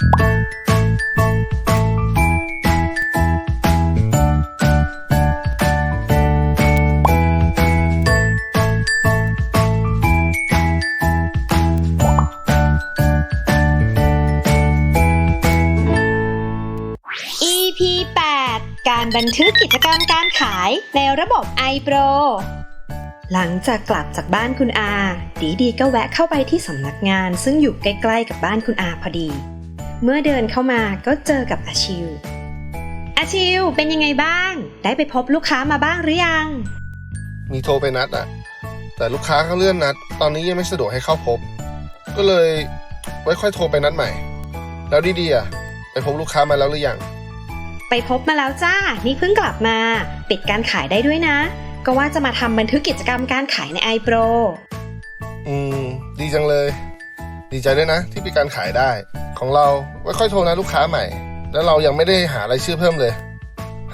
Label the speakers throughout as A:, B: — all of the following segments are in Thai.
A: EP 8 การบันทึกกิจกรรมการขายในระบบ iPro หลังจากกลับจากบ้านคุณอา ดีดีก็แวะเข้าไปที่สำนักงานซึ่งอยู่ใกล้ๆกับบ้านคุณอาพอดี เมื่อเดินเข้ามาก็เจอกับอาชิว อาชิวเป็นยังไงบ้าง ได้ไปพบลูกค้ามาบ้างหรือยัง
B: มีโทรไปนัดอะแต่ลูกค้าเขาเลื่อนนัด ตอนนี้ยังไม่สะดวกให้เข้าพบ ก็เลยไว้ค่อยโทรไปนัดใหม่ แล้วดีๆอะไปพบลูกค้ามาแล้วหรือยัง
A: ไปพบมาแล้วจ้า นี่เพิ่งกลับมา ปิดการขายได้ด้วยนะ ก็ว่าจะมาทำบันทึกกิจกรรมการขายใน iPro
B: อืม ดีจังเลย ดีใจด้วยนะ ที่ปีการขายได้ ของเราไว้ค่อยโทรนะลูกค้าใหม่ แล้วเรายังไม่ได้หารายชื่อเพิ่มเลย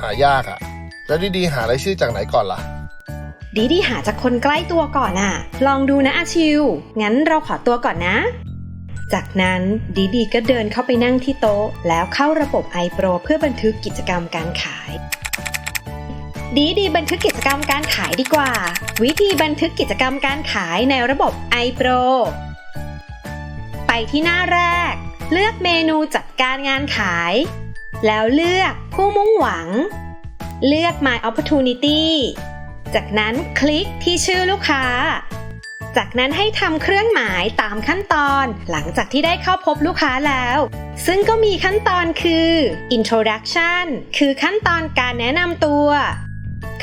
B: หายากอะแล้วดีๆหารายชื่อจากไหนก่อนล่ะ
A: ดีดีหาจากคนใกล้ตัวก่อนอะ ลองดูนะอาชิว งั้นเราขอตัวก่อนนะ จากนั้นดีดีก็เดินเข้าไปนั่งที่โต๊ะ แล้วเข้าระบบ iPro เพื่อบันทึกกิจกรรมการขายดีดีบันทึกกิจกรรมการขายดีกว่า วิธีบันทึกกิจกรรมการขายในระบบ iPro ที่หน้าแรก เลือกเมนูจัดการงานขาย แล้วเลือกผู้มุ่งหวัง เลือก My Opportunity จากนั้นคลิกที่ชื่อลูกค้า จากนั้นให้ทำเครื่องหมายตามขั้นตอนหลังจากที่ได้เข้าพบลูกค้าแล้ว ซึ่งก็มีขั้นตอนคือ Introduction คือขั้นตอนการแนะนำตัว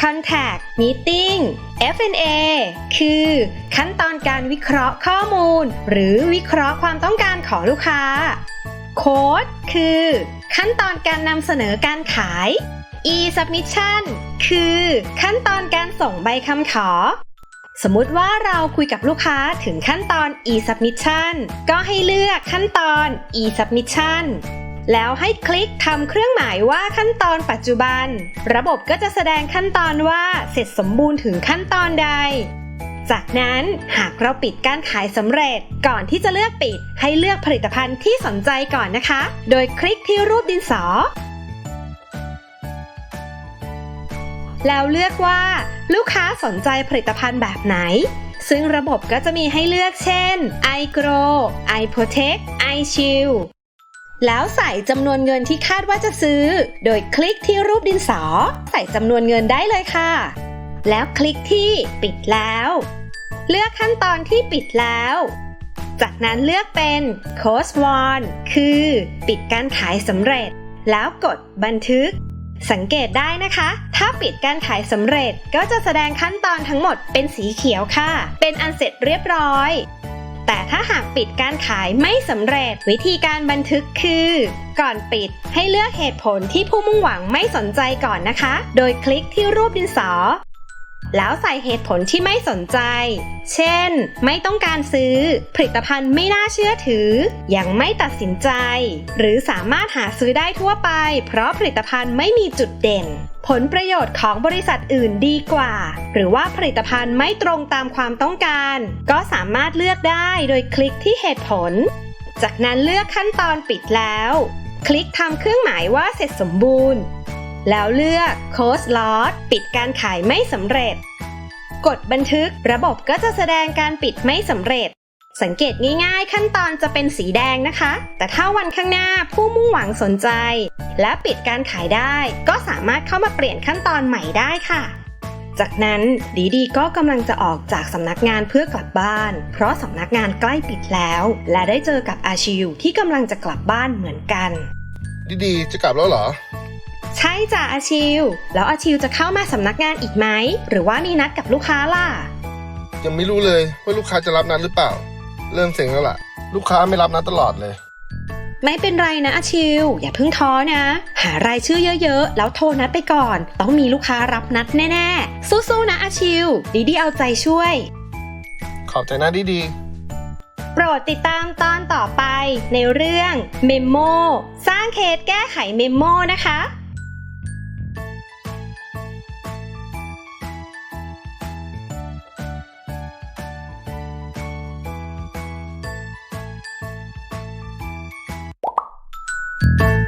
A: Contact Meeting F&A คือขั้นตอนการวิเคราะห์ข้อมูล หรือวิเคราะห์ความต้องการของลูกค้า Code คือ ขั้นตอนการนำเสนอการขาย e-submission คือขั้นตอนการส่งใบคำขอ สมมุติว่าเราคุยกับลูกค้าถึงขั้นตอน e-submission ก็ให้เลือกขั้นตอน e-submission แล้วให้คลิกทำเครื่องหมายว่าขั้นตอนปัจจุบัน ระบบก็จะแสดงขั้นตอนว่าเสร็จสมบูรณ์ถึงขั้นตอนใด จากนั้นหากเราปิดการขายสำเร็จ ก่อนที่จะเลือกปิด ให้เลือกผลิตภัณฑ์ที่สนใจก่อนนะคะ โดยคลิกที่รูปดินสอ แล้วเลือกว่า ลูกค้าสนใจผลิตภัณฑ์แบบไหนซึ่งระบบก็จะมีให้เลือกเช่น iGrow iProtect iShield แล้วใส่จำนวนเงินที่คาดว่าจะซื้อ โดยคลิกที่รูปดินสอ ใส่จำนวนเงินได้เลยค่ะ แล้วคลิกที่ปิดแล้ว เลือกขั้นตอนที่ปิดแล้ว จากนั้นเลือกเป็น Close One คือปิดการขายสำเร็จ แล้วกดบันทึก สังเกตได้นะคะ ถ้าปิดการขายสำเร็จก็จะแสดงขั้นตอนทั้งหมดเป็นสีเขียวค่ะ เป็นอันเสร็จเรียบร้อย แต่ถ้าหากปิดการขายไม่สำเร็จวิธีการบันทึกคือ ก่อนปิดให้เลือกเหตุผลที่ผู้มุ่งหวังไม่สนใจก่อนนะคะ โดยคลิกที่รูปดินสอ แล้วใส่เหตุผลที่ไม่สนใจ เช่น ไม่ต้องการซื้อ ผลิตภัณฑ์ไม่น่าเชื่อถือ ยังไม่ตัดสินใจ หรือสามารถหาซื้อได้ทั่วไป เพราะผลิตภัณฑ์ไม่มีจุดเด่น ผลประโยชน์ของบริษัทอื่นดีกว่า หรือว่าผลิตภัณฑ์ไม่ตรงตามความต้องการ ก็สามารถเลือกได้โดยคลิกที่เหตุผล จากนั้นเลือกขั้นตอนปิดแล้ว คลิกทำเครื่องหมายว่าเสร็จสมบูรณ์ แล้วเลือก Close Lot ปิดการขายไม่สำเร็จ กดบันทึกระบบก็จะแสดงการปิดไม่สำเร็จ สังเกตง่ายๆ ขั้นตอนจะเป็นสีแดงนะคะ แต่ถ้าวันข้างหน้าผู้มุ่งหวังสนใจ และปิดการขายได้ ก็สามารถเข้ามาเปลี่ยนขั้นตอนใหม่ได้ค่ะจากนั้นดีดีก็กำลังจะออกจากสำนักงานเพื่อกลับบ้าน เพราะสำนักงานใกล้ปิดแล้ว และได้เจอกับอาชิวที่กำลังจะกลับบ้านเหมือนกัน
B: ดีๆจะกลับแล้วเหรอ
A: ใช่จ้ะอาชิว แล้วอาชิวจะเข้ามาสำนักงานอีกไหม หรือว่ามีนัดกับลูกค้าล่ะ
B: ยังไม่รู้เลยว่าลูกค้าจะรับนัดหรือเปล่า เริ่มเซ็งแล้วล่ะ ลูกค้าไม่รับนัดตลอดเลย
A: ไม่เป็นไรนะอาชิว อย่าเพิ่งท้อนะ หารายชื่อเยอะๆ แล้วโทรนัดไปก่อน ต้องมีลูกค้ารับนัดแน่ๆ สู้ๆนะอาชิว ดีดีเอาใจช่วย
B: ขอบใจนะดี
A: โปรดติดตามตอนต่อไปในเรื่องเมมโมสร้างเคสแก้ไขเมมโมนะคะ Bye.